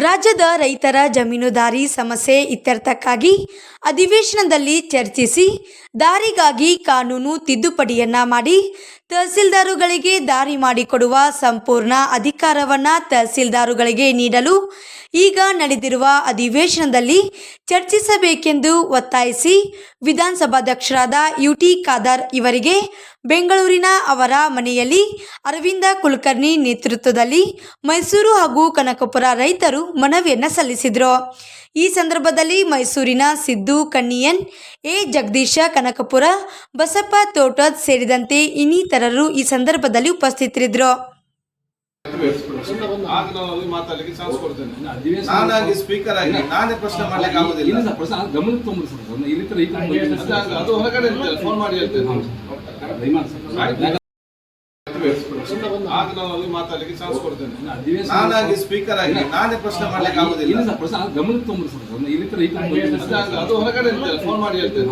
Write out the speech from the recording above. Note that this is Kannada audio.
ರಾಜ್ಯದ ರೈತರ ಜಮೀನುದಾರಿ ಸಮಸ್ಯೆ ಇತ್ಯರ್ಥಕ್ಕಾಗಿ ಅಧಿವೇಶನದಲ್ಲಿ ಚರ್ಚಿಸಿ, ದಾರಿಗಾಗಿ ಕಾನೂನು ತಿದ್ದುಪಡಿಯನ್ನ ಮಾಡಿ, ತಹಸೀಲ್ದಾರುಗಳಿಗೆ ದಾರಿ ಮಾಡಿಕೊಡುವ ಸಂಪೂರ್ಣ ಅಧಿಕಾರವನ್ನ ತಹಸೀಲ್ದಾರುಗಳಿಗೆ ನೀಡಲು ಈಗ ನಡೆದಿರುವ ಅಧಿವೇಶನದಲ್ಲಿ ಚರ್ಚಿಸಬೇಕೆಂದು ಒತ್ತಾಯಿಸಿ ವಿಧಾನಸಭಾಧ್ಯಕ್ಷರಾದ ಯು ಟಿ ಖಾದರ್ ಇವರಿಗೆ ಬೆಂಗಳೂರಿನ ಅವರ ಮನೆಯಲ್ಲಿ ಅರವಿಂದ ಕುಲಕರ್ಣಿ ನೇತೃತ್ವದಲ್ಲಿ ಮೈಸೂರು ಹಾಗೂ ಕನಕಪುರ ರೈತರು ಮನವಿಯನ್ನು ಸಲ್ಲಿಸಿದರು. ಈ ಸಂದರ್ಭದಲ್ಲಿ ಮೈಸೂರಿನ ಸಿದ್ದು ಕಣ್ಣಿಯನ್, ಎ. ಜಗದೀಶ ಕನಕಪುರ, ಬಸಪ್ಪ ತೋಟದ್ ಸೇರಿದಂತೆ ಇನ್ನಿತರರು ಈ ಸಂದರ್ಭದಲ್ಲಿ ಉಪಸ್ಥಿತರಿದ್ದರು ಆಗ ನಾವು ಅಲ್ಲಿ ಮಾತಾಡ್ಲಿಕ್ಕೆ ಚಾನ್ಸ್ ಕೊಡ್ತೇನೆ. ಅಧಿವೇಶನ ನಾನಾಗಿ ಸ್ಪೀಕರ್ ಆಗಿ ನಾನೇ ಪ್ರಶ್ನೆ ಮಾಡ್ಲಿಕ್ಕೆ ಆಗುದಿಲ್ಲ. ಗಮನ ಸರ್ ಈ ರೀತಿ ಅದು- ಹೊರಗಡೆ ಇರ್ತೇನೆ ಫೋನ್ ಮಾಡಿ ಹೇಳ್ತೇನೆ. ಆಗ ನಾವು ಅಲ್ಲಿ ಮಾತಾಡ್ಲಿಕ್ಕೆ ಚಾನ್ಸ್ ಕೊಡ್ತೇನೆ. ಅಧಿವೇಶನ ನಾನಾಗಿ ಸ್ಪೀಕರ್ ಆಗಿ ನಾನೇ ಪ್ರಶ್ನೆ ಮಾಡ್ಲಿಕ್ಕೆ ಆಗುದಿಲ್ಲ. ಗಮನ ತೊಗೊಂಡ್ರಿ ಸರ್ ಈ ರೀತಿ ಅದು- ಹೊರಗಡೆ ಇರ್ತೇನೆ ಫೋನ್ ಮಾಡಿ ಹೇಳ್ತೇನೆ.